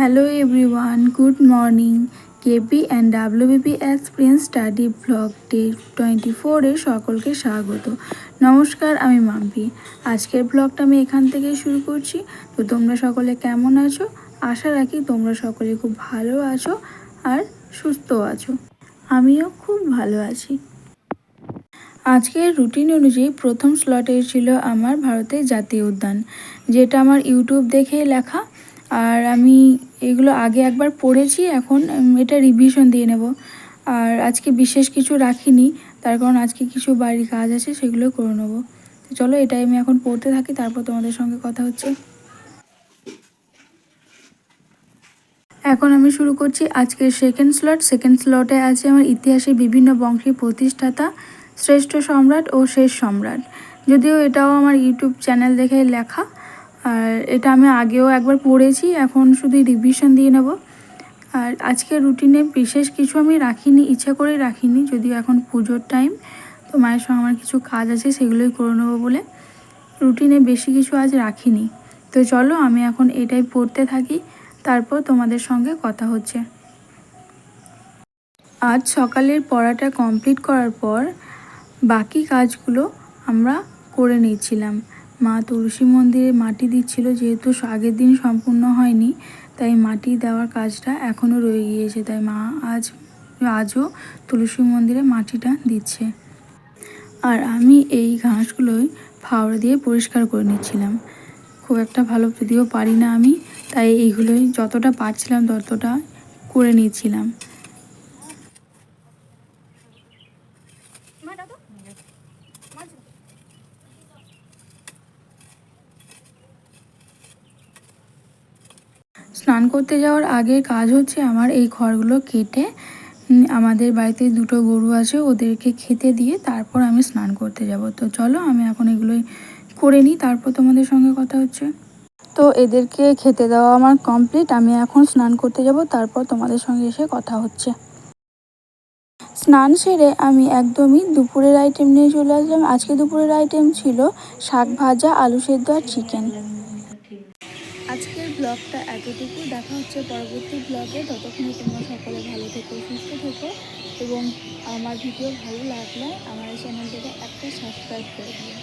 Hello everyone good morning KP and WBP experience study blog day twenty ফোরে সকলকে স্বাগত। নমস্কার, আমি মাম্পি। আজকের ব্লগটা আমি এখান থেকে শুরু করছি। তো তোমরা সকলে কেমন আছো? আশা রাখি তোমরা সকলে খুব ভালো আছো আর সুস্থ আছো। আমিও খুব ভালো আছি। আজকের রুটিন অনুযায়ী প্রথম স্লটে ছিল আমার ভারতের জাতীয় উদ্যান, যেটা আমার ইউটিউব দেখে লেখা। আর আমি এগুলো আগে একবার পড়েছি, এখন এটা রিভিশন দিয়ে নেব। আর আজকে বিশেষ কিছু রাখিনি, তার কারণ আজকে কিছু বাড়ির কাজ আছে, সেগুলো করে নেব। চলো, এটাই আমি এখন পড়তে থাকি, তারপর তোমাদের সঙ্গে কথা হচ্ছে। এখন আমি শুরু করছি আজকের সেকেন্ড স্লট সেকেন্ড স্লটে আছে আমার ইতিহাসের বিভিন্ন বংশের প্রতিষ্ঠাতা, শ্রেষ্ঠ সম্রাট ও শেষ সম্রাট। যদিও এটাও আমার ইউটিউব চ্যানেল দেখে লেখা। আর এটা আমি আগেও একবার পড়েছি, এখন শুধু রিভিশন দিয়ে নেব। আর আজকে রুটিনে বিশেষ কিছু আমি রাখিনি, ইচ্ছা করে রাখিনি, যদিও এখন পুজোর টাইম তো মায়ের সঙ্গে আমার কিছু কাজ আছে, সেগুলোই করে নেব বলে। রুটিনে বেশি কিছু আজ রাখিনি। তো চলো, আমি এখন এটাই পড়তে থাকি, তারপর তোমাদের সঙ্গে কথা হচ্ছে। আজ সকালের পড়াটা কমপ্লিট করার পর বাকি কাজগুলো আমরা করে নিচ্ছিলাম মা তুলসী মন্দিরে মাটি দিচ্ছিল, যেহেতু আগের দিন সম্পূর্ণ হয়নি, তাই মাটি দেওয়ার কাজটা এখনও রয়ে গিয়েছে। তাই মা আজ, আজও তুলসী মন্দিরে মাটিটা দিচ্ছে। আর আমি এই ঘাসগুলোই ফাওড়া দিয়ে পরিষ্কার করে নিচ্ছিলাম। খুব একটা ভালো যদিও পারি না আমি, তাই এইগুলোই যতটা পারছিলাম ততটা করে নিচ্ছিলাম। স্নান করতে যাওয়ার আগে কাজ হচ্ছে আমার এই ঘরগুলো কেটে আমাদের বাড়িতে দুটো গরু আছে, ওদেরকে খেতে দিয়ে তারপর আমি স্নান করতে যাব। তো চলো, আমি এখন এগুলোই করে নিই, তারপর তোমাদের সঙ্গে কথা হচ্ছে। তো এদেরকে খেতে দেওয়া আমার কমপ্লিট আমি এখন স্নান করতে যাব, তারপর তোমাদের সঙ্গে এসে কথা হচ্ছে। স্নান সেরে আমি একদমই দুপুরের আইটেম নিয়ে চলে আসলাম। আজকে দুপুরের আইটেম ছিল শাক ভাজা, আলু সেদ্ধ আর চিকেন ব্লগটা এতটুকু দেখা হচ্ছে পরবর্তী ব্লগে। ততক্ষণে তোমরা সকলে ভালো থেকো, সুস্থ থেকো এবং আমার ভিডিও ভালো লাগলে আমার চ্যানেলটাকে একটা সাবস্ক্রাইব করে দিও।